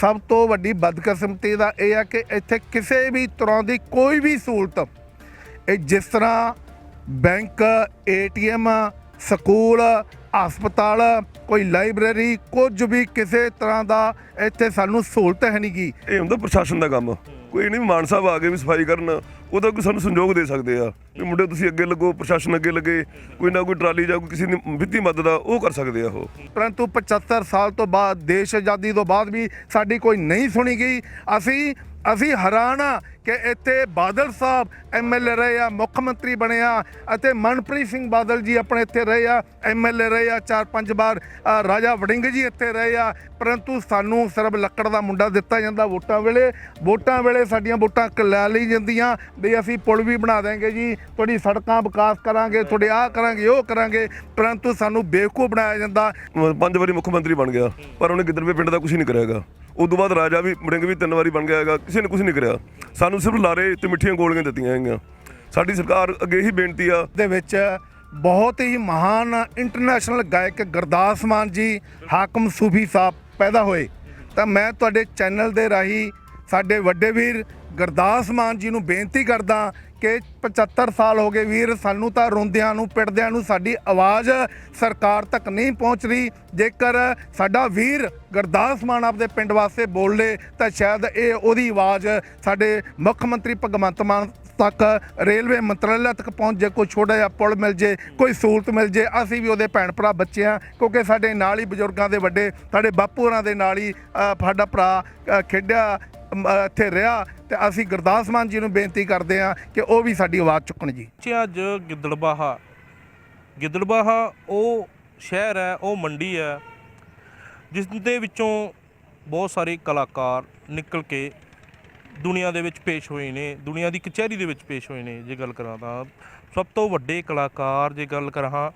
ਸਭ ਤੋਂ ਵੱਡੀ ਬਦਕਿਸਮਤੀ ਦਾ ਇਹ ਆ ਕਿ ਇੱਥੇ ਕਿਸੇ ਵੀ ਤਰ੍ਹਾਂ ਦੀ ਕੋਈ ਵੀ ਸਹੂਲਤ, ਇਹ ਜਿਸ ਤਰ੍ਹਾਂ ਬੈਂਕ, ਏਟੀਐਮ, ਸਕੂਲ, ਹਸਪਤਾਲ, ਕੋਈ ਲਾਇਬ੍ਰੇਰੀ, ਕੁਝ ਵੀ ਕਿਸੇ ਤਰ੍ਹਾਂ ਦਾ ਇੱਥੇ ਸਾਨੂੰ ਸਹੂਲਤ ਹੈ ਨਹੀਂ ਗੀ ਇਹ ਹੁੰਦਾ ਪ੍ਰਸ਼ਾਸਨ ਦਾ ਕੰਮ। ਕੋਈ ਨਹੀਂ, ਮਾਨ ਸਾਹਿਬ ਆ ਕੇ ਵੀ ਸਫ਼ਾਈ ਕਰਨ ਉਹਦਾ ਕੋਈ ਸਾਨੂੰ ਸੰਯੋਗ ਦੇ ਸਕਦੇ ਆ ਵੀ ਮੁੰਡੇ ਤੁਸੀਂ ਅੱਗੇ ਲੱਗੋ, ਪ੍ਰਸ਼ਾਸਨ ਅੱਗੇ ਲੱਗੇ, ਕੋਈ ਨਾ ਕੋਈ ਟਰਾਲੀ ਜਾਂ ਕੋਈ ਕਿਸੇ ਦੀ ਵਿੱਤੀ ਮਦਦ ਆ, ਉਹ ਕਰ ਸਕਦੇ ਆ ਉਹ। ਪਰੰਤੂ 75 ਸਾਲ ਤੋਂ ਬਾਅਦ, ਦੇਸ਼ ਆਜ਼ਾਦੀ ਤੋਂ ਬਾਅਦ ਵੀ ਸਾਡੀ ਕੋਈ ਨਹੀਂ ਸੁਣੀ ਗਈ। ਅਸੀਂ ਅਸੀਂ ਹੈਰਾਨ ਆ ਕਿ ਇੱਥੇ ਬਾਦਲ ਸਾਹਿਬ ਐਮਐਲਏ ਰਹੇ ਆ, ਮੁੱਖ ਮੰਤਰੀ ਬਣੇ ਆ ਅਤੇ ਮਨਪ੍ਰੀਤ ਸਿੰਘ ਬਾਦਲ ਜੀ ਆਪਣੇ ਇੱਥੇ ਰਹੇ ਆ ਐਮਐਲਏ ਰਹੇ ਆ ਚਾਰ ਪੰਜ ਵਾਰ। ਰਾਜਾ ਵੜਿੰਗ ਜੀ ਇੱਥੇ ਰਹੇ ਆ, ਪਰੰਤੂ ਸਾਨੂੰ ਸਰਬ ਲੱਕੜ ਦਾ ਮੁੰਡਾ ਦਿੱਤਾ ਜਾਂਦਾ ਵੋਟਾਂ ਵੇਲੇ। ਵੋਟਾਂ ਵੇਲੇ ਸਾਡੀਆਂ ਵੋਟਾਂ ਲੈ ਲਈ ਜਾਂਦੀਆਂ ਵੀ ਅਸੀਂ ਪੁਲ ਵੀ ਬਣਾ ਦੇਾਂਗੇ ਜੀ, ਤੁਹਾਡੀ ਸੜਕਾਂ ਵਿਕਾਸ ਕਰਾਂਗੇ, ਤੁਹਾਡੇ ਆਹ ਕਰਾਂਗੇ, ਉਹ ਕਰਾਂਗੇ, ਪਰੰਤੂ ਸਾਨੂੰ ਬੇਵਕੂਫ ਬਣਾਇਆ ਜਾਂਦਾ। ਪੰਜ ਵਾਰੀ ਮੁੱਖ ਮੰਤਰੀ ਬਣ ਗਿਆ, ਪਰ ਉਹਨੇ ਗਿੱਦੜਵੇ ਪਿੰਡ ਦਾ ਕੁਝ ਨਹੀਂ ਕਰਿਆਗਾ ਉਸ ਤੋਂ ਬਾਅਦ ਰਾਜਾ ਵੀ ਮੜਿੰਗ ਵੀ ਤਿੰਨ ਵਾਰੀ ਬਣ ਗਿਆ ਹੈਗਾ, ਕਿਸੇ ਨੇ ਕੁਝ ਨਹੀਂ ਕਰਿਆ। ਸਾਨੂੰ ਸਿਰਫ ਲਾਰੇ ਤੇ ਮਿੱਠੀਆਂ ਗੋਲੀਆਂ ਦਿੱਤੀਆਂ ਹੈਗੀਆਂ। ਸਾਡੀ ਸਰਕਾਰ ਅੱਗੇ ਹੀ ਬੇਨਤੀ ਆ। ਦੇ ਵਿੱਚ ਬਹੁਤ ਹੀ ਮਹਾਨ ਇੰਟਰਨੈਸ਼ਨਲ ਗਾਇਕ ਗੁਰਦਾਸ ਮਾਨ ਜੀ, ਹਾਕਮ ਸੂਫੀ ਸਾਹਿਬ ਪੈਦਾ ਹੋਏ। ਤਾਂ ਮੈਂ ਤੁਹਾਡੇ ਚੈਨਲ ਦੇ ਰਾਹੀਂ ਸਾਡੇ ਵੱਡੇ ਵੀਰ ਗੁਰਦਾਸ ਮਾਨ ਜੀ ਨੂੰ ਬੇਨਤੀ ਕਰਦਾ ਕਿ 75 ਸਾਲ ਹੋ ਗਏ ਵੀਰ, ਸਾਨੂੰ ਤਾਂ ਰੋਂਦਿਆਂ ਨੂੰ ਪਿੜਦਿਆਂ ਨੂੰ ਸਾਡੀ ਆਵਾਜ਼ ਸਰਕਾਰ ਤੱਕ ਨਹੀਂ ਪਹੁੰਚ ਰਹੀ। ਜੇਕਰ ਸਾਡਾ ਵੀਰ ਗੁਰਦਾਸ ਮਾਨ ਆਪਦੇ ਪਿੰਡ ਵਾਸਤੇ ਬੋਲ ਲੇ ਤਾਂ ਸ਼ਾਇਦ ਇਹ ਉਹਦੀ ਆਵਾਜ਼ ਸਾਡੇ ਮੁੱਖ ਮੰਤਰੀ ਭਗਵੰਤ ਮਾਨ ਤੱਕ, ਰੇਲਵੇ ਮੰਤਰਾਲੇ ਤੱਕ ਪਹੁੰਚ ਜੇ, ਕੋਈ ਛੋਟਾ ਜਿਹਾ ਪੁਲ ਮਿਲ ਜੇ, ਕੋਈ ਸਹੂਲਤ ਮਿਲ ਜੇ, ਅਸੀਂ ਵੀ ਉਹਦੇ ਭੈਣ ਭਰਾ ਬੱਚੇ ਆ ਕਿਉਂਕਿ ਸਾਡੇ ਨਾਲ ਹੀ ਬਜ਼ੁਰਗਾਂ ਦੇ ਵੱਡੇ, ਸਾਡੇ ਬਾਪੂ ਹੋਰਾਂ ਦੇ ਨਾਲ ਹੀ ਸਾਡਾ ਭਰਾ ਖੇਡਿਆ ਇੱਥੇ ਰਿਹਾ ਤੇ ਅਸੀਂ ਗੁਰਦਾਸ ਮਾਨ ਜੀ ਨੂੰ ਬੇਨਤੀ ਕਰਦੇ ਆ ਕਿ ਉਹ ਵੀ ਸਾਡੀ ਆਵਾਜ਼ ਚੁੱਕਣ ਜੀ। ਅੱਜ ਗਿੱਦੜਬਾਹਾ ਗਿੱਦੜਬਾਹਾ ਉਹ ਸ਼ਹਿਰ ਹੈ, ਉਹ ਮੰਡੀ ਹੈ, ਜਿਸ ਦੇ ਵਿੱਚੋਂ ਬਹੁਤ ਸਾਰੇ ਕਲਾਕਾਰ ਨਿਕਲ ਕੇ ਦੁਨੀਆ ਦੇ ਵਿੱਚ ਪੇਸ਼ ਹੋਏ ਨੇ, ਦੁਨੀਆ ਦੀ ਕਚਹਿਰੀ ਦੇ ਵਿੱਚ ਪੇਸ਼ ਹੋਏ ਨੇ, ਜੇ ਗੱਲ ਕਰਾਂ ਤਾਂ। ਸਭ ਤੋਂ ਵੱਡੇ ਕਲਾਕਾਰ ਜੇ ਗੱਲ ਕਰਾਂ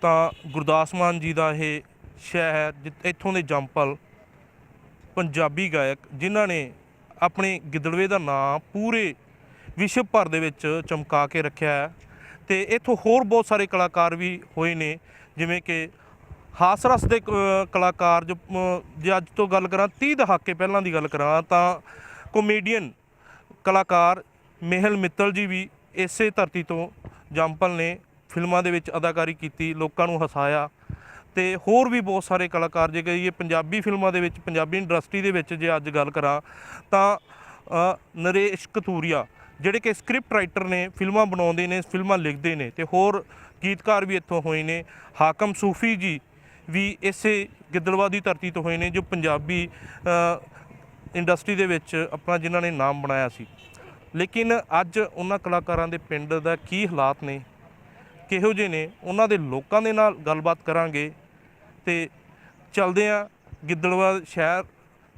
ਤਾਂ ਗੁਰਦਾਸ ਮਾਨ ਜੀ ਦਾ ਇਹ ਸ਼ਹਿਰ ਜਿ- ਇੱਥੋਂ ਦੇ ਜੰਪਲ ਪੰਜਾਬੀ ਗਾਇਕ, ਜਿਨ੍ਹਾਂ ਨੇ ਆਪਣੇ ਗਿੱਦੜਵੇ ਦਾ ਨਾਂ ਪੂਰੇ ਵਿਸ਼ਵ ਭਰ ਦੇ ਵਿੱਚ ਚਮਕਾ ਕੇ ਰੱਖਿਆ ਹੈ। ਤੇ ਇੱਥੋਂ ਹੋਰ ਬਹੁਤ ਸਾਰੇ ਕਲਾਕਾਰ ਵੀ ਹੋਏ ਨੇ, ਜਿਵੇਂ ਕਿ ਹਾਸ ਰਸ ਦੇ ਕਲਾਕਾਰ ਜੋ ਜੇ ਅੱਜ ਤੋਂ ਗੱਲ ਕਰਾਂ 30 ਦਹਾਕੇ ਪਹਿਲਾਂ ਦੀ ਗੱਲ ਕਰਾਂ ਤਾਂ ਕੋਮੇਡੀਅਨ ਕਲਾਕਾਰ ਮਹਿਲ ਮਿੱਤਲ ਜੀ ਵੀ ਇਸੇ ਧਰਤੀ ਤੋਂ ਜੰਪਲ ਨੇ ਫਿਲਮਾਂ ਦੇ ਵਿੱਚ ਅਦਾਕਾਰੀ ਕੀਤੀ, ਲੋਕਾਂ ਨੂੰ ਹਸਾਇਆ। ਤੇ ਹੋਰ ਵੀ ਬਹੁਤ ਸਾਰੇ ਕਲਾਕਾਰ, ਜੇ ਕਹੀਏ ਪੰਜਾਬੀ ਫਿਲਮਾਂ ਦੇ ਵਿੱਚ, ਪੰਜਾਬੀ ਇੰਡਸਟਰੀ ਦੇ ਵਿੱਚ ਜੇ ਅੱਜ ਗੱਲ ਕਰਾਂ, ਤਾਂ ਨਰੇਸ਼ ਕਤੂਰੀਆ ਜਿਹੜੇ ਕਿ ਸਕ੍ਰਿਪਟ ਰਾਈਟਰ ਨੇ, ਫਿਲਮਾਂ ਬਣਾਉਂਦੇ ਨੇ, ਫਿਲਮਾਂ ਲਿਖਦੇ ਨੇ ਤੇ ਹੋਰ ਗੀਤਕਾਰ ਵੀ ਇੱਥੋਂ ਹੋਏ ਨੇ। ਹਾਕਮ ਸੂਫੀ ਜੀ ਵੀ ਇਸੇ ਗਿੱਦੜਵਾ ਦੀ ਧਰਤੀ ਤੋਂ ਹੋਏ ਨੇ, ਜੋ ਪੰਜਾਬੀ ਇੰਡਸਟਰੀ ਦੇ ਵਿੱਚ ਆਪਣਾ ਜਿਨ੍ਹਾਂ ਨੇ ਨਾਮ ਬਣਾਇਆ ਸੀ। ਲੇਕਿਨ ਅੱਜ ਉਹਨਾਂ ਕਲਾਕਾਰਾਂ ਦੇ ਪਿੰਡ ਦਾ ਕੀ ਹਾਲਾਤ ਨੇ, ਕਿਹੋ ਜਿਹੇ ਨੇ, ਉਹਨਾਂ ਦੇ ਲੋਕਾਂ ਦੇ ਨਾਲ ਗੱਲਬਾਤ ਕਰਾਂਗੇ। ਤੇ ਚੱਲਦੇ ਆ ਗਿੱਦੜਵਾ ਸ਼ਹਿਰ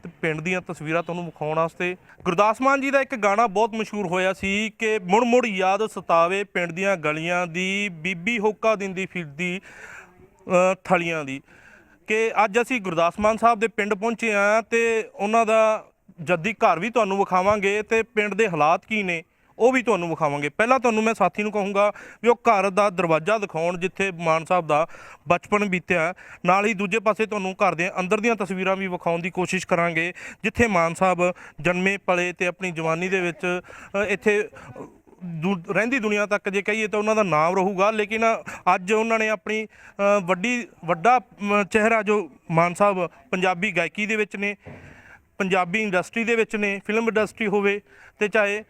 ਤੇ ਪਿੰਡ ਦੀਆਂ ਤਸਵੀਰਾਂ ਤੁਹਾਨੂੰ ਵਿਖਾਉਣ ਵਾਸਤੇ। ਗੁਰਦਾਸ ਮਾਨ ਜੀ ਦਾ ਇੱਕ ਗਾਣਾ ਬਹੁਤ ਮਸ਼ਹੂਰ ਹੋਇਆ ਸੀ ਕਿ ਮੁੜ ਮੁੜ ਯਾਦ ਸਤਾਵੇ ਪਿੰਡ ਦੀਆਂ ਗਲੀਆਂ ਦੀ ਬੀਬੀ ਹੋਕਾ ਦਿੰਦੀ ਫਿਰਦੀ ਅ, ਥਲੀਆਂ ਦੀ। ਕਿ ਅੱਜ ਅਸੀਂ ਗੁਰਦਾਸ ਮਾਨ ਸਾਹਿਬ ਦੇ ਪਿੰਡ ਪਹੁੰਚੇ ਆ ਤੇ ਉਹਨਾਂ ਦਾ ਜੱਦੀ ਘਰ ਵੀ ਤੁਹਾਨੂੰ ਵਿਖਾਵਾਂਗੇ ਤੇ ਪਿੰਡ ਦੇ ਹਾਲਾਤ ਕੀ ਨੇ। ਉਹ ਵੀ ਤੁਹਾਨੂੰ ਵਿਖਾਵਾਂਗੇ। ਪਹਿਲਾਂ ਤੁਹਾਨੂੰ ਮੈਂ ਸਾਥੀ ਨੂੰ ਕਹੂੰਗਾ ਵੀ ਉਹ ਘਰ ਦਾ ਦਰਵਾਜ਼ਾ ਦਿਖਾਉਣ ਜਿੱਥੇ ਮਾਨ ਸਾਹਿਬ ਦਾ ਬਚਪਨ ਬੀਤਿਆ ਨਾਲ ਹੀ ਦੂਜੇ ਪਾਸੇ ਤੁਹਾਨੂੰ ਘਰ ਦੇ ਅੰਦਰ ਦੀਆਂ ਤਸਵੀਰਾਂ ਵੀ ਵਿਖਾਉਣ ਦੀ ਕੋਸ਼ਿਸ਼ ਕਰਾਂਗੇ, ਜਿੱਥੇ ਮਾਨ ਸਾਹਿਬ ਜਨਮੇ, ਪਲੇ ਤੇ ਆਪਣੀ ਜਵਾਨੀ ਦੇ ਵਿੱਚ ਇੱਥੇ ਦੂ- ਰਹਿੰਦੀ ਦੁਨੀਆ ਤੱਕ ਜੇ ਕਹੀਏ ਤਾਂ ਉਹਨਾਂ ਦਾ ਨਾਮ ਰਹੂਗਾ। ਲੇਕਿਨ ਅੱਜ ਉਹਨਾਂ ਨੇ ਆਪਣੀ ਵੱਡੀ, ਵੱਡਾ ਚਿਹਰਾ ਜੋ ਮਾਨ ਸਾਹਿਬ ਪੰਜਾਬੀ ਗਾਇਕੀ ਦੇ ਵਿੱਚ ਨੇ ਪੰਜਾਬੀ ਇੰਡਸਟਰੀ ਦੇ ਵਿੱਚ ਨੇ ਫਿਲਮ ਇੰਡਸਟਰੀ ਹੋਵੇ ਤੇ ਚਾਹੇ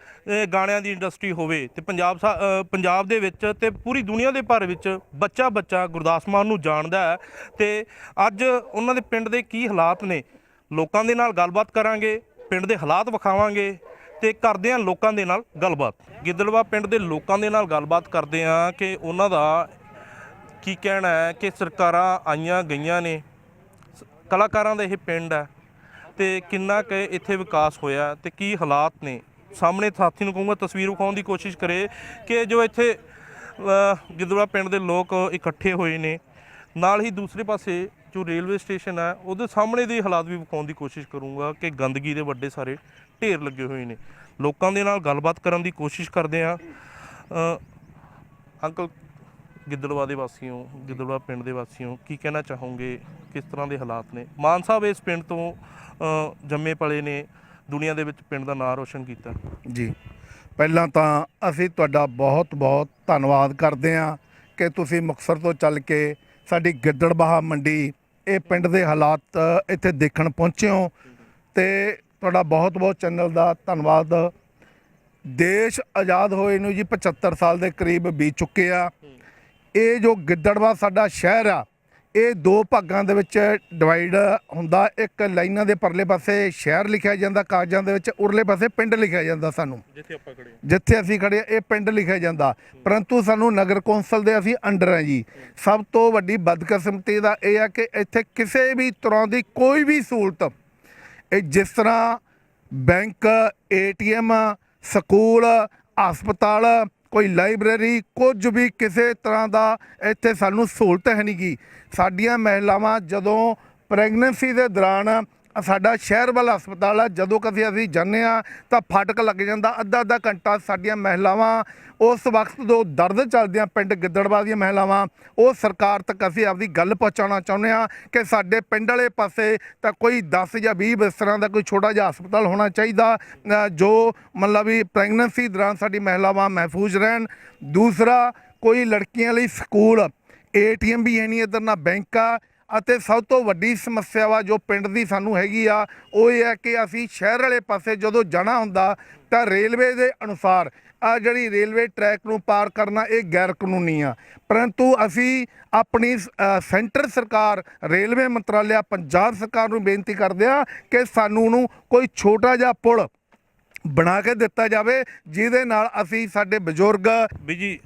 ਗਾਣਿਆਂ ਦੀ ਇੰਡਸਟਰੀ ਹੋਵੇ ਤੇ ਪੰਜਾਬ ਸਾ- ਪੰਜਾਬ ਦੇ ਵਿੱਚ ਤੇ ਪੂਰੀ ਦੁਨੀਆ ਦੇ ਭਰ ਵਿੱਚ ਬੱਚਾ ਬੱਚਾ ਗੁਰਦਾਸ ਮਾਨ ਨੂੰ ਜਾਣਦਾ ਹੈ ਤੇ ਅੱਜ ਉਹਨਾਂ ਦੇ ਪਿੰਡ ਦੇ ਕੀ ਹਾਲਾਤ ਨੇ, ਲੋਕਾਂ ਦੇ ਨਾਲ ਗੱਲਬਾਤ ਕਰਾਂਗੇ, ਪਿੰਡ ਦੇ ਹਾਲਾਤ ਵਿਖਾਵਾਂਗੇ ਤੇ ਕਰਦੇ ਹਾਂ ਲੋਕਾਂ ਦੇ ਨਾਲ ਗੱਲਬਾਤ। ਗਿੱਦੜਵਾ ਪਿੰਡ ਦੇ ਲੋਕਾਂ ਦੇ ਨਾਲ ਗੱਲਬਾਤ ਕਰਦੇ ਹਾਂ ਕਿ ਉਹਨਾਂ ਦਾ ਕੀ ਕਹਿਣਾ ਹੈ ਕਿ ਸਰਕਾਰਾਂ ਆਈਆਂ ਗਈਆਂ ਨੇ, ਸ- ਕਲਾਕਾਰਾਂ ਦਾ ਇਹ ਪਿੰਡ ਹੈ। ਤੇ ਕਿੰਨਾ ਕੁ ਇੱਥੇ ਵਿਕਾਸ ਹੋਇਆ ਤੇ ਕੀ ਹਾਲਾਤ ਨੇ? ਸਾਹਮਣੇ ਸਾਥੀ ਨੂੰ ਕਹੂੰਗਾ, ਤਸਵੀਰ ਵਿਖਾਉਣ ਦੀ ਕੋਸ਼ਿਸ਼ ਕਰੇ ਕਿ ਜੋ ਇੱਥੇ ਗਿੱਦੜਾ ਪਿੰਡ ਦੇ ਲੋਕ ਇਕੱਠੇ ਹੋਏ ਨੇ। ਨਾਲ ਹੀ ਦੂਸਰੇ ਪਾਸੇ ਜੋ ਰੇਲਵੇ ਸਟੇਸ਼ਨ ਹੈ ਉਹਦੇ ਸਾਹਮਣੇ ਦੇ ਹਾਲਾਤ ਵੀ ਵਿਖਾਉਣ ਦੀ ਕੋਸ਼ਿਸ਼ ਕਰੂੰਗਾ ਕਿ ਗੰਦਗੀ ਦੇ ਵੱਡੇ ਸਾਰੇ ਢੇਰ ਲੱਗੇ ਹੋਏ ਨੇ। ਲੋਕਾਂ ਦੇ ਨਾਲ ਗੱਲਬਾਤ ਕਰਨ ਦੀ ਕੋਸ਼ਿਸ਼ ਕਰਦੇ ਆ ਅੰਕਲ ਗਿੱਦੜਵਾ ਦੇ ਵਾਸੀਓ ਗਿੱਦੜਵਾ ਪਿੰਡ ਦੇ ਵਾਸੀਓ ਕੀ ਕਹਿਣਾ ਚਾਹੋਗੇ? ਕਿਸ ਤਰ੍ਹਾਂ ਦੇ ਹਾਲਾਤ ਨੇ? ਮਾਨ ਸਾਹਿਬ ਇਸ ਪਿੰਡ ਤੋਂ ਅ, ਜੰਮੇ ਪਲੇ ਨੇ ਦੁਨੀਆ ਦੇ ਵਿੱਚ ਪਿੰਡ ਦਾ ਨਾਂ ਰੋਸ਼ਨ ਕੀਤਾ। ਜੀ। ਪਹਿਲਾਂ ਤਾਂ ਅਸੀਂ ਤੁਹਾਡਾ ਬਹੁਤ-ਬਹੁਤ ਧੰਨਵਾਦ ਕਰਦੇ ਹਾਂ ਕਿ ਤੁਸੀਂ ਮੁਕਤਸਰ ਤੋਂ ਚੱਲ ਕੇ ਸਾਡੀ ਗਿੱਦੜਬਾਹਾ ਮੰਡੀ ਇਹ ਪਿੰਡ ਦੇ ਹਾਲਾਤ ਇੱਥੇ ਦੇਖਣ ਪਹੁੰਚੇ ਹੋ। ਤੇ ਤੁਹਾਡਾ ਬਹੁਤ-ਬਹੁਤ ਚੈਨਲ ਦਾ ਧੰਨਵਾਦ। ਦੇਸ਼ ਆਜ਼ਾਦ ਹੋਏ ਨੂੰ ਜੀ 75 ਸਾਲ ਦੇ ਕਰੀਬ ਬੀਤ ਚੁੱਕੇ ਆ। ਇਹ ਜੋ ਗਿੱਦੜਵਾ ਸਾਡਾ ਸ਼ਹਿਰ ਆ ਇਹ ਦੋ ਭਾਗਾਂ ਦੇ ਵਿੱਚ ਡਿਵਾਈਡ ਹੁੰਦਾ। ਇੱਕ ਲਾਈਨਾਂ ਦੇ ਪਰਲੇ ਪਾਸੇ ਸ਼ਹਿਰ ਲਿਖਿਆ ਜਾਂਦਾ ਕਾਗਜ਼ਾਂ ਦੇ ਵਿੱਚ ਉਰਲੇ ਪਾਸੇ ਪਿੰਡ ਲਿਖਿਆ ਜਾਂਦਾ ਸਾਨੂੰ। ਜਿੱਥੇ ਆਪਾਂ ਖੜੇ ਜਿੱਥੇ ਅਸੀਂ ਖੜੇ ਹਾਂ, ਇਹ ਪਿੰਡ ਲਿਖਿਆ ਜਾਂਦਾ। ਪਰੰਤੂ ਸਾਨੂੰ ਨਗਰ ਕੌਂਸਲ ਦੇ ਅਸੀਂ ਅੰਡਰ ਹਾਂ ਜੀ। ਸਭ ਤੋਂ ਵੱਡੀ ਬਦਕਿਸਮਤੀ ਦਾ ਇਹ ਆ ਕਿ ਇੱਥੇ ਕਿਸੇ ਵੀ ਤਰ੍ਹਾਂ ਦੀ ਕੋਈ ਵੀ ਸਹੂਲਤ ਇਹ ਜਿਸ ਤਰ੍ਹਾਂ ਬੈਂਕ ਏਟੀਐਮ ਸਕੂਲ ਹਸਪਤਾਲ ਕੋਈ ਲਾਇਬ੍ਰੇਰੀ, ਕੁਝ ਵੀ ਕਿਸੇ ਤਰ੍ਹਾਂ ਦਾ ਇੱਥੇ ਸਾਨੂੰ ਸਹੂਲਤ ਹੈ ਨਹੀਂ ਗੀ ਸਾਡੀਆਂ ਮਹਿਲਾਵਾਂ ਜਦੋਂ ਪ੍ਰੈਗਨੈਂਸੀ ਦੇ ਦੌਰਾਨ ਸਾਡਾ ਸ਼ਹਿਰ ਵਾਲਾ ਹਸਪਤਾਲ ਆ, ਜਦੋਂ ਕਦੇ ਅਸੀਂ ਜਾਂਦੇ ਆ, ਤਾਂ ਫਾਟਕ ਲੱਗ ਜਾਂਦਾ, ਅੱਧਾ ਅੱਧਾ ਘੰਟਾ ਸਾਡੀਆਂ ਮਹਿਲਾਵਾਂ ਉਸ ਵਕਤ ਜੋ ਦਰਦ ਚੱਲਦੀਆਂ ਪਿੰਡ ਗਿੱਦੜਵਾ ਦੀਆਂ ਮਹਿਲਾਵਾਂ, ਉਹ ਸਰਕਾਰ ਤੱਕ ਅਸੀਂ ਆਪਦੀ ਗੱਲ ਪਹੁੰਚਾਉਣਾ ਚਾਹੁੰਦੇ ਆ ਕਿ ਸਾਡੇ ਪਿੰਡ ਵਾਲੇ ਪਾਸੇ ਤਾਂ ਕੋਈ 10 ਜਾਂ 20 ਬਿਸਤਰਾਂ ਦਾ ਕੋਈ ਛੋਟਾ ਜਿਹਾ ਹਸਪਤਾਲ ਹੋਣਾ ਚਾਹੀਦਾ ਜੋ ਮਤਲਬ ਵੀ ਪ੍ਰੈਗਨੈਂਸੀ ਦੌਰਾਨ ਸਾਡੀ ਮਹਿਲਾਵਾਂ ਮਹਿਫੂਜ਼ ਰਹਿਣ। ਦੂਸਰਾ, ਕੋਈ ਲੜਕੀਆਂ ਲਈ ਸਕੂਲ, ਏਟੀਐਮ ਵੀ ਹੈ ਨਹੀਂ ਇੱਧਰ ਨਾ ਬੈਂਕ ਆ ਅਤੇ ਸਭ ਤੋਂ ਵੱਡੀ ਸਮੱਸਿਆ ਵਾ ਜੋ ਪਿੰਡ ਦੀ ਸਾਨੂੰ ਹੈਗੀ ਆ, ਉਹ ਇਹ ਹੈ ਕਿ ਅਸੀਂ ਸ਼ਹਿਰ ਵਾਲੇ ਪਾਸੇ ਜਦੋਂ ਜਾਣਾ ਹੁੰਦਾ ਤਾਂ ਰੇਲਵੇ ਦੇ ਅਨੁਸਾਰ ਆ ਜਿਹੜੀ ਰੇਲਵੇ ਟਰੈਕ ਨੂੰ ਪਾਰ ਕਰਨਾ ਇਹ ਗੈਰ ਕਾਨੂੰਨੀ ਆ। ਪਰੰਤੂ ਅਸੀਂ ਆਪਣੀ ਸੈਂਟਰ ਸਰਕਾਰ, ਰੇਲਵੇ ਮੰਤਰਾਲਿਆ, ਪੰਜਾਬ ਸਰਕਾਰ ਨੂੰ ਬੇਨਤੀ ਕਰਦੇ ਆ ਕਿ ਸਾਨੂੰ ਨੂੰ ਕੋਈ ਛੋਟਾ ਜਿਹਾ ਪੁਲ ਬਣਾ ਕੇ ਦਿੱਤਾ ਜਾਵੇ, ਜਿਹਦੇ ਨਾਲ ਅਸੀਂ ਸਾਡੇ ਬਜ਼ੁਰਗ ਵੀ ਜੀ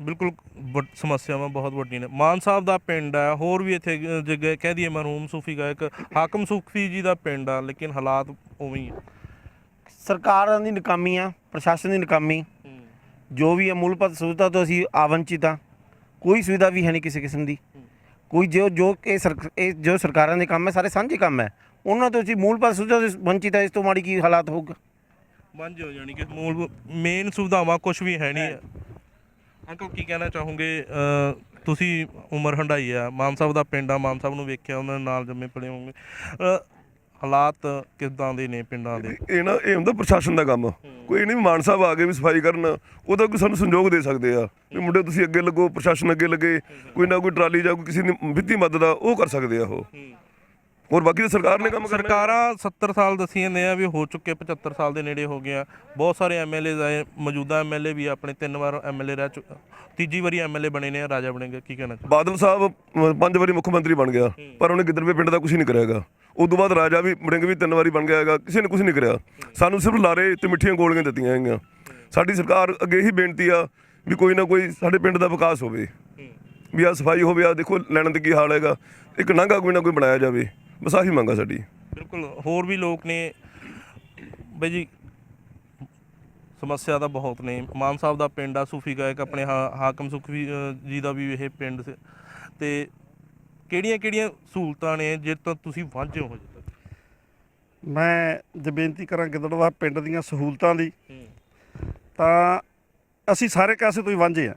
ਬਿਲਕੁਲ ਵੱਡ- ਸਮੱਸਿਆਵਾਂ ਬਹੁਤ ਵੱਡੀਆਂ ਨੇ। ਮਾਨ ਸਾਹਿਬ ਦਾ ਪਿੰਡ ਹੈ ਹੋਰ ਵੀ ਇੱਥੇ ਅ, ਜਗ੍ਹਾ ਕਹਿ ਦਈਏ ਮਰਹੂਮ ਸੂਫੀ ਗਾਇਕ ਹਾਕਮ ਸੂਫੀ ਜੀ ਦਾ ਪਿੰਡ ਆ ਲੇਕਿਨ ਹਾਲਾਤ ਉਵੇਂ ਹੀ ਆ। ਸਰਕਾਰਾਂ ਦੀ ਨਕਾਮੀ ਆ ਪ੍ਰਸ਼ਾਸਨ ਦੀ ਨਕਾਮੀ। ਜੋ ਵੀ ਹੈ ਮੂਲਪਤ ਸੁਵਿਧਾ ਤੋਂ ਅਸੀਂ ਆਵੰਚਿਤ ਆ। ਕੋਈ ਸੁਵਿਧਾ ਵੀ ਹੈ ਨਹੀਂ ਕਿਸੇ ਕਿਸਮ ਦੀ। ਕੋਈ ਜੋ ਜੋ ਇਹ ਸਰਕ- ਇਹ ਜੋ ਸਰਕਾਰਾਂ ਦੇ ਕੰਮ ਹੈ ਸਾਰੇ ਸਾਂਝੇ ਕੰਮ ਹੈ। ਉਹਨਾਂ ਤੋਂ ਅਸੀਂ ਮੂਲਪਤ ਸੁਵਿਧਾ ਤੋਂ ਵੰਚਿਤ ਹੈ ਇਸ ਤੋਂ ਮਾੜੀ ਕੀ ਹਾਲਾਤ ਹੋਊਗਾ? ਬੰਜ ਹੋ ਜਾਣੀ ਕਿ ਮੂਲ ਮੇਨ ਸੁਵਿਧਾਵਾਂ ਕੁਝ ਵੀ ਹੈ ਨਹੀਂ। ਅੰਕਲ ਕੀ ਕਹਿਣਾ ਚਾਹੋਗੇ? ਅ, ਤੁਸੀਂ ਉਮਰ ਹੰਡਾਈ ਆ। ਮਾਨ ਸਾਹਿਬ ਦਾ ਪਿੰਡ ਆ। ਮਾਨ ਸਾਹਿਬ ਨੂੰ ਵੇਖਿਆ ਉਹਨਾਂ ਦੇ ਨਾਲ ਜੰਮੇ ਪਲੇ ਹੋਗੇ ਅ, ਹਾਲਾਤ ਕਿਦਾਂ ਦੇ ਨੇ ਪਿੰਡਾਂ ਦੇ? ਇਹ ਨਾ ਇਹ ਹੁੰਦਾ ਪ੍ਰਸ਼ਾਸਨ ਦਾ ਕੰਮ। ਕੋਈ ਨਹੀਂ ਮਾਨ ਸਾਹਿਬ ਆ ਕੇ ਵੀ ਸਫ਼ਾਈ ਕਰਨ। ਉਹਦਾ ਕੋਈ ਸਾਨੂੰ ਸੰਯੋਗ ਦੇ ਸਕਦੇ ਆ। ਵੀ ਮੁੰਡੇ ਤੁਸੀਂ ਅੱਗੇ ਲੱਗੋ ਪ੍ਰਸ਼ਾਸਨ ਅੱਗੇ ਲੱਗੇ। ਕੋਈ ਨਾ ਕੋਈ ਟਰਾਲੀ ਜਾਂ ਕੋਈ ਕਿਸੇ ਦੀ ਵਿੱਤੀ ਮਦਦ ਆ ਉਹ ਕਰ ਸਕਦੇ ਆ ਉਹ। ਹੋਰ ਬਾਕੀ ਤਾਂ ਸਰਕਾਰ ਨੇ ਕੰਮ ਕਰਨਾ ਸਰਕਾਰਾਂ 70 ਸਾਲ ਦੱਸੀ ਜਾਂਦੇ ਆ ਵੀ ਹੋ ਚੁੱਕੇ 75 ਸਾਲ ਦੇ ਨੇੜੇ ਹੋ ਗਿਆ ਬਹੁਤ ਸਾਰੇ ਐਮਐਲਏ ਆਏ ਮੌਜੂਦਾ ਐਮਐਲਏ ਵੀ ਆਪਣੇ ਤਿੰਨ ਵਾਰ ਐਮਐਲਏ ਰਹਿ ਚੁੱਕੇ ਤੀਜੀ ਵਾਰੀ ਐਮਐਲਏ ਬਣੇ ਨੇ ਰਾਜਾ ਬਣੇਗਾ ਕੀ ਕਹਿਣਾ? ਬਾਦਲ ਸਾਹਿਬ ਪੰਜ ਵਾਰੀ ਮੁੱਖ ਮੰਤਰੀ ਬਣ ਗਿਆ ਪਰ ਉਹਨੇ ਗਿੱਦੜਵੇ ਪਿੰਡ ਦਾ ਕੁਝ ਨਹੀਂ ਕਰਿਆਗਾ। ਉਸ ਤੋਂ ਬਾਅਦ ਰਾਜਾ ਵੀ ਮੜਿੰਗ ਵੀ ਤਿੰਨ ਵਾਰੀ ਬਣ ਗਿਆ ਹੈਗਾ ਕਿਸੇ ਨੇ ਕੁਝ ਨਹੀਂ ਕਰਿਆ। ਸਾਨੂੰ ਸਿਰਫ ਲਾਰੇ ਤੇ ਮਿੱਠੀਆਂ ਗੋਲੀਆਂ ਦਿੱਤੀਆਂ ਹੈਗੀਆਂ। ਸਾਡੀ ਸਰਕਾਰ ਅੱਗੇ ਇਹੀ ਬੇਨਤੀ ਆ ਵੀ ਕੋਈ ਨਾ ਕੋਈ ਸਾਡੇ ਪਿੰਡ ਦਾ ਵਿਕਾਸ ਹੋਵੇ। ਵੀ ਆ ਸਫ਼ਾਈ ਹੋਵੇ ਆ ਦੇਖੋ ਲੈਣ ਦੇ ਕੀ ਹਾਲ ਹੈਗਾ। ਇੱਕ ਨਾਂਗਾ ਕੋਈ ਨਾ ਕੋਈ ਬਣਾਇਆ ਜਾਵੇ। ਬਸ ਆਹੀ ਮੰਗਾ ਸਾਡੀ। ਬਿਲਕੁਲ ਹੋਰ ਵੀ ਲੋਕ ਨੇ। ਬਈ ਜੀ ਸਮੱਸਿਆ ਤਾਂ ਬਹੁਤ ਨੇ। ਮਾਨ ਸਾਹਿਬ ਦਾ ਪਿੰਡ ਆ ਸੂਫੀ ਗਾਇਕ ਆਪਣੇ ਹਾ- ਹਾਕਮ ਸੁਖਵੀ ਅ, ਜੀ ਦਾ ਵੀ ਇਹ ਪਿੰਡ ਸੀ ਤੇ ਕਿਹੜੀਆਂ ਕਿਹੜੀਆਂ ਸਹੂਲਤਾਂ ਨੇ ਜੇ ਤਾਂ ਤੁਸੀਂ ਵਾਂਝੇ ਹੋ ਜੇ ਮੈਂ ਜੇ ਬੇਨਤੀ ਕਰਾਂ ਗਿੱਦੜਵਾ ਪਿੰਡ ਦੀਆਂ ਸਹੂਲਤਾਂ ਦੀ ਤਾਂ ਅਸੀਂ ਸਾਰੇ ਕਾਸੇ ਤੋਂ ਹੀ ਵਾਂਝੇ ਆ।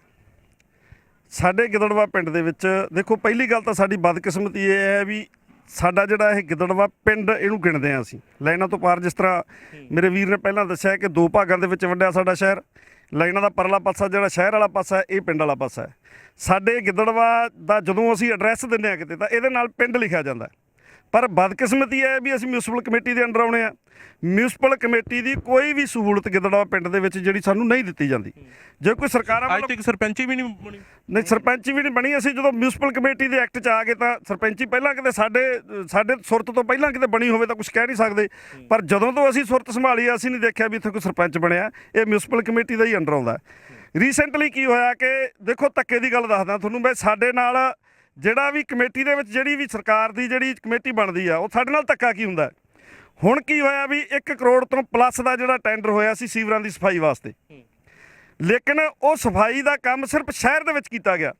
ਸਾਡੇ ਗਿੱਦੜਵਾ ਪਿੰਡ ਦੇ ਵਿੱਚ ਦੇਖੋ ਪਹਿਲੀ ਗੱਲ ਤਾਂ ਸਾਡੀ ਬਦਕਿਸਮਤੀ ਇਹ ਹੈ ਵੀ ਸਾਡਾ ਜਿਹੜਾ ਇਹ ਗਿੱਦੜਵਾ ਪਿੰਡ ਇਹਨੂੰ ਗਿਣਦੇ ਆ ਅਸੀਂ। ਲਾਈਨਾਂ ਤੋਂ ਪਾਰ ਜਿਸ ਤਰ੍ਹਾਂ ਮੇਰੇ ਵੀਰ ਨੇ ਪਹਿਲਾਂ ਦੱਸਿਆ ਕਿ ਦੋ ਭਾਗਾਂ ਦੇ ਵਿੱਚ ਵੰਡਿਆ ਸਾਡਾ ਸ਼ਹਿਰ। ਲਾਈਨਾਂ ਦਾ ਪਰਲਾ ਪਾਸਾ ਜਿਹੜਾ ਸ਼ਹਿਰ ਵਾਲਾ ਪਾਸਾ ਇਹ ਪਿੰਡ ਵਾਲਾ ਪਾਸਾ ਹੈ। ਸਾਡੇ ਗਿੱਦੜਵਾ ਦਾ ਜਦੋਂ ਅਸੀਂ ਐਡਰੈਸ ਦਿੰਦੇ ਆ ਕਿਤੇ ਤਾਂ ਇਹਦੇ ਨਾਲ ਪਿੰਡ ਲਿਖਿਆ ਜਾਂਦਾ ਪਰ ਬਦਕਿਸਮਤੀ ਹੈ ਵੀ ਅਸੀਂ ਮਿਊਨਿਸਪਲ ਕਮੇਟੀ ਦੇ ਅੰਡਰ ਆਉਣੇ ਆ। ਮਿਊਨਿਸਪਲ ਕਮੇਟੀ ਦੀ ਕੋਈ ਵੀ ਸਹੂਲਤ ਗਿੱਦੜਵਾ ਪਿੰਡ ਦੇ ਵਿੱਚ ਜਿਹੜੀ ਸਾਨੂੰ ਨਹੀਂ ਦਿੱਤੀ ਜਾਂਦੀ। ਜੇ ਕੋਈ ਸਰਕਾਰਾਂ ਅੱਜ ਤੱਕ ਸਰਪੰਚੀ ਵੀ ਨਹੀਂ ਬਣੀ। ਨਹੀਂ ਸਰਪੰਚੀ ਵੀ ਨਹੀਂ ਬਣੀ। ਅਸੀਂ ਜਦੋਂ ਮਿਊਨਿਸਪਲ ਕਮੇਟੀ ਦੇ ਐਕਟ 'ਚ ਆ ਗਏ ਤਾਂ ਸਰਪੰਚੀ ਪਹਿਲਾਂ ਕਿਤੇ ਸਾਡੇ ਸਾਡੇ ਸੁਰਤ ਤੋਂ ਪਹਿਲਾਂ ਕਿਤੇ ਬਣੀ ਹੋਵੇ ਤਾਂ ਕੁਝ ਕਹਿ ਨਹੀਂ ਸਕਦੇ। ਪਰ ਜਦੋਂ ਤੋਂ ਅਸੀਂ ਸੁਰਤ ਸੰਭਾਲੀ ਅਸੀਂ ਨਹੀਂ ਦੇਖਿਆ ਵੀ ਇੱਥੇ ਕੋਈ ਸਰਪੰਚ ਬਣਿਆ। ਇਹ ਮਿਊਨਿਸਪਲ ਕਮੇਟੀ ਦਾ ਹੀ ਅੰਡਰ ਆਉਂਦਾ। ਰੀਸੈਂਟਲੀ ਕੀ ਹੋਇਆ ਕਿ ਦੇਖੋ ਧੱਕੇ ਦੀ ਗੱਲ ਦੱਸਦਾ ਤੁਹਾਨੂੰ ਮੈਂ। ਸਾਡੇ ਨਾਲ ਜਿਹੜਾ ਵੀ ਕਮੇਟੀ ਦੇ ਵਿੱਚ ਜਿਹੜੀ ਵੀ ਸਰਕਾਰ ਦੀ ਜਿਹੜੀ ਕਮੇਟੀ ਬਣਦੀ ਆ ਉਹ ਸਾਡੇ ਨਾਲ ਧੱਕਾ ਕੀ ਹੁੰਦਾ? ਹੁਣ ਕੀ ਹੋਇਆ ਵੀ 1 ਕਰੋੜ ਤੋਂ ਪਲੱਸ ਦਾ ਜਿਹੜਾ ਟੈਂਡਰ ਹੋਇਆ ਸੀ ਸੀਵਰਾਂ ਦੀ ਸਫ਼ਾਈ ਵਾਸਤੇ। ਲੇਕਿਨ ਉਹ ਸਫ਼ਾਈ ਦਾ ਕੰਮ ਸਿਰਫ ਸ਼ਹਿਰ ਦੇ ਵਿੱਚ ਕੀਤਾ ਗਿਆ।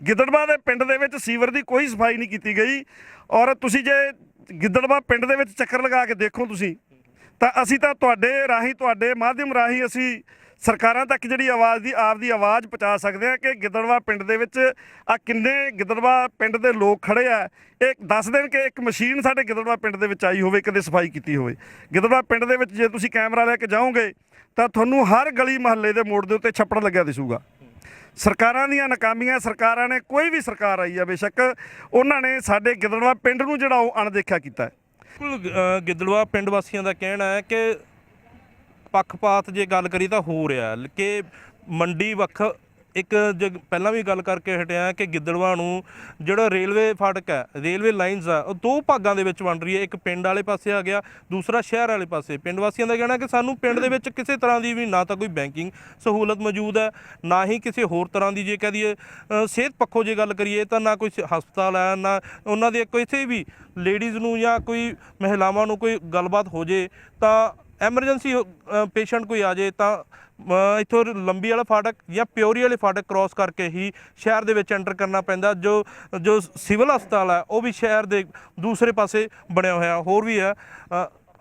ਗਿੱਦੜਵਾ ਦੇ ਪਿੰਡ ਦੇ ਵਿੱਚ ਸੀਵਰ ਦੀ ਕੋਈ ਸਫ਼ਾਈ ਨਹੀਂ ਕੀਤੀ ਗਈ ਔਰ ਤੁਸੀਂ ਜੇ ਗਿੱਦੜਵਾ ਪਿੰਡ ਦੇ ਵਿੱਚ ਚੱਕਰ ਲਗਾ ਕੇ ਦੇਖੋ ਤੁਸੀਂ ਤਾਂ ਅਸੀਂ ਤਾਂ ਤੁਹਾਡੇ ਰਾਹੀਂ ਤੁਹਾਡੇ ਮਾਧਿਅਮ ਰਾਹੀਂ ਅਸੀਂ ਸਰਕਾਰਾਂ ਤੱਕ ਜਿਹੜੀ ਆਵਾਜ਼ ਦੀ, ਆਪ ਦੀ ਆਵਾਜ਼ ਪਹੁੰਚਾ ਸਕਦੇ ਆ ਕਿ ਗਿੱਦੜਵਾ ਪਿੰਡ ਦੇ ਵਿੱਚ ਆ ਕਿੰਨੇ ਗਿੱਦੜਵਾ ਪਿੰਡ ਦੇ ਲੋਕ ਖੜੇ ਆ। ਇਹ ਦੱਸ ਦੇਣ ਕਿ ਇੱਕ ਮਸ਼ੀਨ ਸਾਡੇ ਗਿੱਦੜਵਾ ਪਿੰਡ ਦੇ ਵਿੱਚ ਆਈ ਹੋਵੇ ਕਦੇ ਸਫ਼ਾਈ ਕੀਤੀ ਹੋਵੇ। ਗਿੱਦੜਵਾ ਪਿੰਡ ਦੇ ਵਿੱਚ ਜੇ ਤੁਸੀਂ ਕੈਮਰਾ ਲੈ ਕੇ ਜਾਓਗੇ, ਤਾਂ ਤੁਹਾਨੂੰ ਹਰ ਗਲੀ ਮਹੱਲੇ ਦੇ ਮੋੜ ਦੇ ਉੱਤੇ ਛੱਪੜ ਲੱਗਿਆ ਦਿਸੂਗਾ। ਸਰਕਾਰਾਂ ਦੀਆਂ ਨਾਕਾਮੀਆਂ, ਸਰਕਾਰਾਂ ਨੇ ਕੋਈ ਵੀ ਸਰਕਾਰ ਆਈ ਆ ਬੇਸ਼ੱਕ, ਉਹਨਾਂ ਨੇ ਸਾਡੇ ਗਿੱਦੜਵਾ ਪਿੰਡ ਨੂੰ ਜਿਹੜਾ ਉਹ ਅਣਦੇਖਿਆ ਕੀਤਾ ਹੈ। ਬਿਲਕੁਲ ਗਿੱਦੜਵਾ ਪਿੰਡ ਵਾਸੀਆਂ ਦਾ ਕਹਿਣਾ ਹੈ ਕਿ ਪੱਖਪਾਤ ਜੇ ਗੱਲ ਕਰੀ ਤਾਂ ਹੋ ਰਿਹਾ ਕਿ ਮੰਡੀ ਵੱਖ ਇੱਕ ਜੇ ਪਹਿਲਾਂ ਵੀ ਗੱਲ ਕਰਕੇ ਹਟਿਆ ਕਿ ਗਿੱਦੜਵਾ ਨੂੰ ਜਿਹੜਾ ਰੇਲਵੇ ਫਾਟਕ ਹੈ, ਰੇਲਵੇ ਲਾਈਨਸ ਆ, ਉਹ ਦੋ ਭਾਗਾਂ ਦੇ ਵਿੱਚ ਵੰਡ ਰਹੀ ਹੈ। ਇੱਕ ਪਿੰਡ ਵਾਲੇ ਪਾਸੇ ਆ ਗਿਆ, ਦੂਸਰਾ ਸ਼ਹਿਰ ਵਾਲੇ ਪਾਸੇ। ਪਿੰਡ ਵਾਸੀਆਂ ਦਾ ਕਹਿਣਾ ਕਿ ਸਾਨੂੰ ਪਿੰਡ ਦੇ ਵਿੱਚ ਕਿਸੇ ਤਰ੍ਹਾਂ ਦੀ ਵੀ ਨਾ ਤਾਂ ਕੋਈ ਬੈਂਕਿੰਗ ਸਹੂਲਤ ਮੌਜੂਦ ਹੈ, ਨਾ ਹੀ ਕਿਸੇ ਹੋਰ ਤਰ੍ਹਾਂ ਦੀ ਜੇ ਕਹਿ ਦਈਏ ਸਿਹਤ ਪੱਖੋਂ ਜੇ ਗੱਲ ਕਰੀਏ ਤਾਂ ਨਾ ਕੋਈ ਹਸਪਤਾਲ ਹੈ, ਨਾ ਉਹਨਾਂ ਦੇ ਕਿਸੇ ਵੀ ਲੇਡੀਜ਼ ਨੂੰ ਜਾਂ ਕੋਈ ਮਹਿਲਾਵਾਂ ਨੂੰ ਕੋਈ ਗੱਲਬਾਤ ਹੋ ਜੇ ਤਾਂ ਐਮਰਜੈਂਸੀ ਪੇਸ਼ੈਂਟ ਕੋਈ ਆ ਜੇ ਤਾਂ ਅ, ਇੱਥੋਂ ਲੰਬੀ ਵਾਲਾ ਫਾਟਕ ਜਾਂ ਪਿਓਰੀ ਵਾਲੇ ਫਾਟਕ ਕ੍ਰਾਸ ਕਰਕੇ ਹੀ ਸ਼ਹਿਰ ਦੇ ਵਿੱਚ ਐਂਟਰ ਕਰਨਾ ਪੈਂਦਾ। ਜੋ ਜੋ ਸਿਵਲ ਹਸਪਤਾਲ ਹੈ ਉਹ ਵੀ ਸ਼ਹਿਰ ਦੇ ਦੂਸਰੇ ਪਾਸੇ ਬਣਿਆ ਹੋਇਆ। ਹੋਰ ਵੀ ਹੈ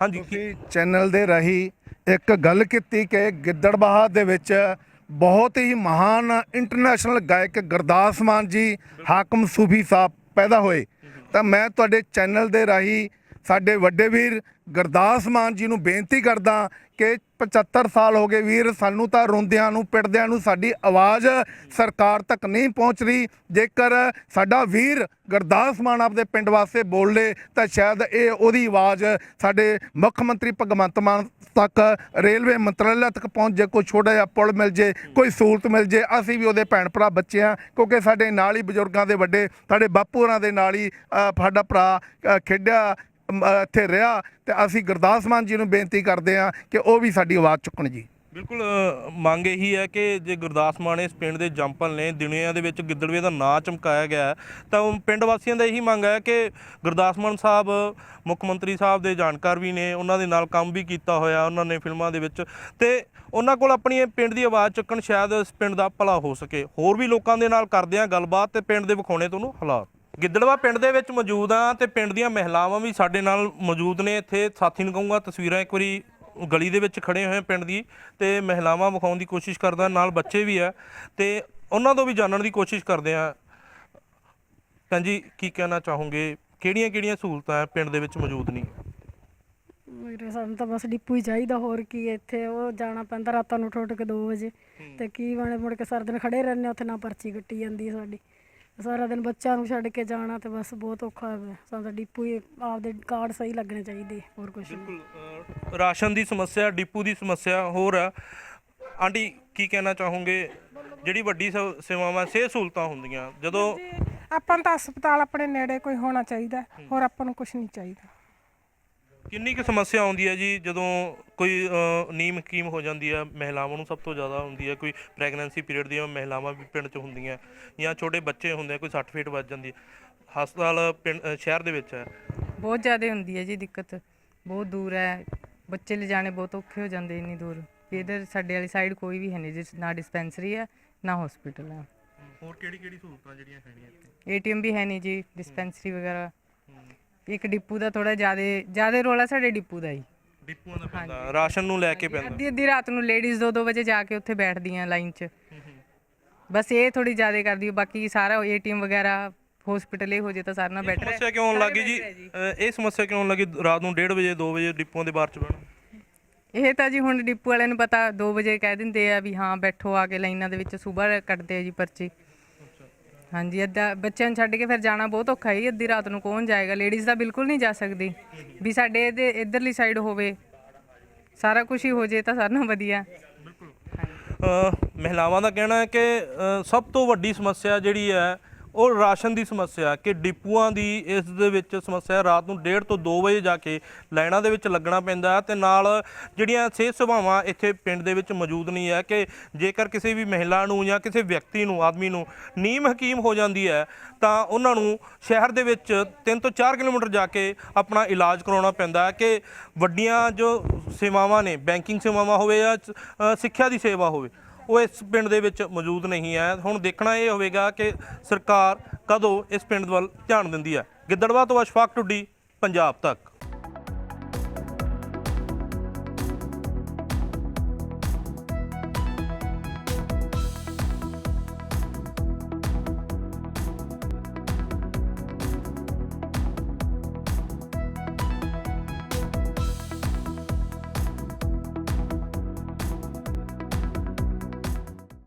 ਹਾਂਜੀ। ਕੀ- ਤੁਸੀਂ ਚੈਨਲ ਦੇ ਰਾਹੀਂ ਇੱਕ ਗੱਲ ਕੀਤੀ ਕਿ ਗਿੱਦੜਬਾਹਾ ਦੇ ਵਿੱਚ ਬਹੁਤ ਹੀ ਮਹਾਨ ਇੰਟਰਨੈਸ਼ਨਲ ਗਾਇਕ ਗੁਰਦਾਸ ਮਾਨ ਜੀ ਹਾਕਮ ਸੂਫੀ ਸਾਹਿਬ ਪੈਦਾ ਹੋਏ। ਤਾਂ ਮੈਂ ਤੁਹਾਡੇ ਚੈਨਲ ਦੇ ਰਾਹੀਂ ਸਾਡੇ ਵੱਡੇ ਵੀਰ ਗੁਰਦਾਸ ਮਾਨ ਜੀ ਨੂੰ ਬੇਨਤੀ ਕਰਦਾ ਕਿ 75 ਸਾਲ ਹੋ ਗਏ ਵੀਰ, ਸਾਨੂੰ ਤਾਂ ਰੋਂਦਿਆਂ ਨੂੰ ਪਿੜਦਿਆਂ ਨੂੰ ਸਾਡੀ ਆਵਾਜ਼ ਸਰਕਾਰ ਤੱਕ ਨਹੀਂ ਪਹੁੰਚ ਰਹੀ। ਜੇਕਰ ਸਾਡਾ ਵੀਰ ਗੁਰਦਾਸ ਮਾਨ ਆਪਦੇ ਪਿੰਡ ਵਾਸਤੇ ਬੋਲ ਲੇ, ਤਾਂ ਸ਼ਾਇਦ ਇਹ ਉਹਦੀ ਆਵਾਜ਼ ਸਾਡੇ ਮੁੱਖ ਮੰਤਰੀ ਭਗਵੰਤ ਮਾਨ ਤੱਕ, ਰੇਲਵੇ ਮੰਤਰਾਲੇ ਤੱਕ ਪਹੁੰਚ ਜੇ, ਕੋਈ ਛੋਟਾ ਜਿਹਾ ਪੁਲ ਮਿਲ ਜੇ, ਕੋਈ ਸਹੂਲਤ ਮਿਲ ਜੇ, ਅਸੀਂ ਵੀ ਉਹਦੇ ਭੈਣ ਭਰਾ ਬੱਚੇ ਆ ਕਿਉਂਕਿ ਸਾਡੇ ਨਾਲ ਹੀ ਬਜ਼ੁਰਗਾਂ ਦੇ ਵੱਡੇ, ਸਾਡੇ ਬਾਪੂ ਹੋਰਾਂ ਦੇ ਨਾਲ ਹੀ ਸਾਡਾ ਭਰਾ ਖੇਡਿਆ ਇੱਥੇ ਰਿਹਾ ਤੇ ਅਸੀਂ ਗੁਰਦਾਸ ਮਾਨ ਜੀ ਨੂੰ ਬੇਨਤੀ ਕਰਦੇ ਹਾਂ ਕਿ ਉਹ ਵੀ ਸਾਡੀ ਆਵਾਜ਼ ਚੁੱਕਣ ਜੀ। ਬਿਲਕੁਲ ਮੰਗ ਇਹੀ ਹੈ ਕਿ ਜੇ ਗੁਰਦਾਸ ਮਾਨ ਇਸ ਪਿੰਡ ਦੇ ਜੰਪਲ ਨੇ ਦੁਨੀਆ ਦੇ ਵਿੱਚ ਗਿੱਦੜਵੇ ਦਾ ਨਾਂ ਚਮਕਾਇਆ ਗਿਆ ਤਾਂ ਉਹ ਪਿੰਡ ਵਾਸੀਆਂ ਦਾ ਇਹੀ ਮੰਗ ਹੈ ਕਿ ਗੁਰਦਾਸ ਮਾਨ ਸਾਹਿਬ, ਮੁੱਖ ਮੰਤਰੀ ਸਾਹਿਬ ਦੇ ਜਾਣਕਾਰ ਵੀ ਨੇ, ਉਹਨਾਂ ਦੇ ਨਾਲ ਕੰਮ ਵੀ ਕੀਤਾ ਹੋਇਆ, ਉਹਨਾਂ ਨੇ ਫਿਲਮਾਂ ਦੇ ਵਿੱਚ ਤੇ ਉਹਨਾਂ ਕੋਲ ਆਪਣੀ ਇਹ ਪਿੰਡ ਦੀ ਆਵਾਜ਼ ਚੁੱਕਣ ਸ਼ਾਇਦ ਇਸ ਪਿੰਡ ਦਾ ਭਲਾ ਹੋ ਸਕੇ। ਹੋਰ ਵੀ ਲੋਕਾਂ ਦੇ ਨਾਲ ਕਰਦੇ ਆ ਗੱਲਬਾਤ ਤੇ ਪਿੰਡ ਦੇ ਵਿਖਾਉਣੇ ਤੁਹਾਨੂੰ ਹਾਲਾਤ। ਗਿੱਦੜਵਾ ਪਿੰਡ ਦੇ ਵਿੱਚ ਮੌਜੂਦ ਆ ਤੇ ਪਿੰਡ ਦੀਆਂ ਮਹਿਲਾਵਾਂ ਵੀ ਸਾਡੇ ਨਾਲ ਮੌਜੂਦ ਨੇ। ਇੱਥੇ ਸਾਥੀ ਨੂੰ ਕਹੂੰਗਾ ਤਸਵੀਰਾਂ ਇੱਕ ਵਾਰੀ ਗਲੀ ਦੇ ਵਿੱਚ ਖੜੇ ਹੋਏ ਪਿੰਡ ਦੀ ਤੇ ਮਹਿਲਾਵਾਂ ਵਿਖਾਉਣ ਦੀ ਕੋਸ਼ਿਸ਼ ਕਰਦਾ ਨਾਲ ਬੱਚੇ ਵੀ ਆ ਤੇ ਉਹਨਾਂ ਤੋਂ ਵੀ ਜਾਣਨ ਦੀ ਕੋਸ਼ਿਸ਼ ਕਰਦੇ ਆ। ਭੈਣ ਜੀ ਕੀ ਕਹਿਣਾ ਚਾਹੋਗੇ? ਕਿਹੜੀਆਂ ਕਿਹੜੀਆਂ ਸਹੂਲਤਾਂ ਪਿੰਡ ਦੇ ਵਿੱਚ ਮੌਜੂਦ ਨਹੀਂ ਵੀਰੇ ਸਾਨੂੰ ਤਾਂ ਬਸ ਡਿਪੂ ਹੀ ਚਾਹੀਦਾ ਹੋਰ ਕੀ ਇੱਥੇ? ਉਹ ਜਾਣਾ ਪੈਂਦਾ ਰਾਤਾਂ ਨੂੰ ਉੱਠ ਕੇ 2 ਵਜੇ। ਤੇ ਕੀ ਬਣੇ ਮੁੜ ਕੇ ਸਾਰਾ ਦਿਨ ਖੜੇ ਰਹਿੰਦੇ ਉੱਥੇ ਨਾ ਪਰਚੀ ਕੱਟੀ ਜਾਂਦੀ ਸਾਡੀ। ਸਾਰਾ ਦਿਨ ਬੱਚਿਆਂ ਨੂੰ ਛੱਡ ਕੇ ਜਾਣਾ ਤੇ ਬਸ ਬਹੁਤ ਔਖਾ ਹੈ। ਸਾਨੂੰ ਤਾਂ ਡਿਪੂ ਹੀ ਆਪਦੇ ਕਾਰਡ ਸਹੀ ਲੱਗਣੇ ਚਾਹੀਦੇ ਹੋਰ ਕੁਝ ਨਹੀਂ। ਬਿਲਕੁਲ ਅ, ਰਾਸ਼ਨ ਦੀ ਸਮੱਸਿਆ ਡਿਪੂ ਦੀ ਸਮੱਸਿਆ ਹੋਰ ਆ ਆਂਟੀ ਕੀ ਕਹਿਣਾ ਚਾਹੋਗੇ? ਜਿਹੜੀ ਵੱਡੀ ਸੇਵਾਵਾਂ ਸਿਹਤ ਸਹੂਲਤਾਂ ਹੁੰਦੀਆਂ ਜਦੋਂ ਆਪਾਂ ਨੂੰ ਤਾਂ ਹਸਪਤਾਲ ਆਪਣੇ ਨੇੜੇ ਕੋਈ ਹੋਣਾ ਚਾਹੀਦਾ ਹੋਰ ਆਪਾਂ ਨੂੰ ਕੁਝ ਨਹੀਂ ਚਾਹੀਦਾ। ਕਿੰਨੀ ਕੁ ਸਮੱਸਿਆ ਆਉਂਦੀ ਹੈ ਜੀ? ਜਦੋਂ ਕੋਈ ਅ, ਨੀਮ ਹਕੀਮ ਹੋ ਜਾਂਦੀ ਹੈ ਮਹਿਲਾਵਾਂ ਨੂੰ ਸਭ ਤੋਂ ਜ਼ਿਆਦਾ ਹੁੰਦੀ ਹੈ ਕੋਈ ਪ੍ਰੈਗਨੈਂਸੀ ਪੀਰੀਅਡ ਦੀਆਂ ਮਹਿਲਾਵਾਂ ਵੀ ਪਿੰਡ 'ਚ ਹੁੰਦੀਆਂ ਜਾਂ ਛੋਟੇ ਬੱਚੇ ਹੁੰਦੇ ਆ, ਕੋਈ 60 ਫੀਟ ਵੱਜ ਜਾਂਦੀ ਹੈ। ਹਸਪਤਾਲ ਪਿੰਡ ਅ, ਸ਼ਹਿਰ ਦੇ ਵਿੱਚ ਹੈ? ਬਹੁਤ ਜ਼ਿਆਦਾ ਹੁੰਦੀ ਹੈ ਜੀ ਦਿੱਕਤ ਬਹੁਤ ਦੂਰ ਹੈ। ਬੱਚੇ ਲਿਜਾਣੇ ਬਹੁਤ ਔਖੇ ਹੋ ਜਾਂਦੇ ਇੰਨੀ ਦੂਰ। ਵੀ ਇਧਰ ਸਾਡੇ ਵਾਲੀ ਸਾਈਡ ਕੋਈ ਵੀ ਹੈ ਨਹੀਂ ਜਿਸ ਨਾ ਡਿਸਪੈਂਸਰੀ ਹੈ ਨਾ ਹਸਪੀਟਲ ਹੈ। ਹੋਰ ਕਿਹੜੀ ਕਿਹੜੀ ਸਹੂਲਤਾਂ ਜਿਹੜੀਆਂ ਹੈਗੀਆਂ ਇੱਥੇ? ਏਟੀਐਮ ਵੀ ਹੈ ਨਹੀਂ ਜੀ ਡਿਸਪੈਂਸਰੀ ਵਗੈਰਾ। ਇੱਕ ਡਿਪੂ ਦਾ ਥੋੜਾ ਜ਼ਿਆਦਾ ਜ਼ਿਆਦਾ ਰੋਲਾ ਸਾਡੇ ਡਿਪੂ ਦਾ ਹੀ। ਡਿਪੂਆਂ ਦਾ ਪੈਂਦਾ ਰਾਸ਼ਨ ਨੂੰ ਲੈ ਕੇ ਪੈਂਦਾ। ਅੱਧੀ ਅੱਧੀ ਰਾਤ ਨੂੰ ਲੇਡੀਜ਼ 2-2 ਵਜੇ ਜਾ ਕੇ ਉੱਥੇ ਬੈਠਦੀਆਂ ਲਾਈਨ 'ਚ। ਬਸ ਇਹ ਥੋੜੀ ਜ਼ਿਆਦਾ ਕਰਦੀ ਹੈ ਬਾਕੀ ਸਾਰਾ ਏਟੀਐਮ ਵਗੈਰਾ ਹਸਪੀਟਲ ਇਹ ਹੋ ਜੇ ਤਾਂ ਸਾਰਾ ਨਾਲ ਬੈਟਰ ਸਮੱਸਿਆ ਕਿਉਂ ਆਉਣ ਲੱਗੀ ਜੀ? ਅ, ਇਹ ਸਮੱਸਿਆ ਕਿਉਂ ਆਉਣ ਲੱਗੀ? ਰਾਤ ਨੂੰ 1:30 ਵਜੇ 2 ਵਜੇ ਡਿਪੂਆਂ ਦੇ ਬਾਹਰ ਚ ਬਹਿਣਾ। ਇਹ ਤਾਂ ਜੀ ਹੁਣ ਡਿਪੂ ਵਾਲਿਆਂ ਨੂੰ ਪਤਾ 2 ਵਜੇ ਕਹਿ ਦਿੰਦੇ ਆ ਵੀ ਹਾਂ ਬੈਠੋ ਆ ਕੇ ਲਾਈਨਾਂ ਦੇ ਵਿੱਚ ਸਵੇਰ ਕੱਟਦੇ ਆ ਜੀ ਪਰਚੀ। ਹਾਂਜੀ ਅੱਧਾ ਬੱਚਿਆਂ ਨੂੰ ਛੱਡ ਕੇ ਫਿਰ ਜਾਣਾ ਬਹੁਤ ਔਖਾ ਹੈ ਅੱਧੀ ਰਾਤ ਨੂੰ ਕੌਣ ਜਾਏਗਾ? ਲੇਡੀਜ਼ ਤਾਂ ਬਿਲਕੁਲ ਨਹੀਂ ਜਾ ਸਕਦੀ। ਵੀ ਸਾਡੇ ਇਹਦੇ ਇਧਰਲੀ ਸਾਈਡ ਹੋਵੇ। ਸਾਰਾ ਕੁਝ ਹੀ ਹੋ ਜੇ ਤਾਂ ਸਾਰਿਆਂ ਨਾਲੋਂ ਵਧੀਆ। ਮਹਿਲਾਵਾਂ ਦਾ ਕਹਿਣਾ ਹੈ ਕਿ ਅ, ਸਭ ਤੋਂ ਵੱਡੀ ਸਮੱਸਿਆ ਜਿਹੜੀ ਹੈ ਉਹ ਰਾਸ਼ਨ ਦੀ ਸਮੱਸਿਆ ਕਿ ਡਿਪੂਆਂ ਦੀ ਇਸ ਦੇ ਵਿੱਚ ਸਮੱਸਿਆ ਰਾਤ ਨੂੰ 1:30 ਤੋਂ 2 ਵਜੇ ਜਾ ਕੇ ਲਾਈਨਾਂ ਦੇ ਵਿੱਚ ਲੱਗਣਾ ਪੈਂਦਾ ਹੈ ਤੇ ਨਾਲ ਜਿਹੜੀਆਂ ਸਿਹਤ ਸੇਵਾਵਾਂ ਇੱਥੇ ਪਿੰਡ ਦੇ ਵਿੱਚ ਮੌਜੂਦ ਨਹੀਂ ਹੈ ਕਿ ਜੇਕਰ ਕਿਸੇ ਵੀ ਮਹਿਲਾ ਨੂੰ ਜਾਂ ਕਿਸੇ ਵਿਅਕਤੀ ਨੂੰ, ਆਦਮੀ ਨੂੰ ਨੀਮ ਹਕੀਮ ਹੋ ਜਾਂਦੀ ਹੈ, ਤਾਂ ਉਹਨਾਂ ਨੂੰ ਸ਼ਹਿਰ ਦੇ ਵਿੱਚ 3 ਤੋਂ 4 ਕਿਲੋਮੀਟਰ ਜਾ ਕੇ ਆਪਣਾ ਇਲਾਜ ਕਰਾਉਣਾ ਪੈਂਦਾ ਹੈ ਕਿ ਵੱਡੀਆਂ ਜੋ ਸੇਵਾਵਾਂ ਨੇ, ਬੈਂਕਿੰਗ ਸੇਵਾਵਾਂ ਹੋਵੇ ਜਾਂ ਸਿੱਖਿਆ ਦੀ ਸੇਵਾ ਹੋਵੇ ਉਹ ਇਸ ਪਿੰਡ ਦੇ ਵਿੱਚ ਮੌਜੂਦ ਨਹੀਂ ਹੈ। ਹੁਣ ਦੇਖਣਾ ਇਹ ਹੋਵੇਗਾ ਕਿ ਸਰਕਾਰ ਕਦੋਂ ਇਸ ਪਿੰਡ ਵੱਲ ਧਿਆਨ ਦਿੰਦੀ ਹੈ। ਗਿੱਦੜਵਾ ਤੋਂ ਅਸ਼ਫਾਕ ਟੁੱਡੀ ਪੰਜਾਬ ਤੱਕ।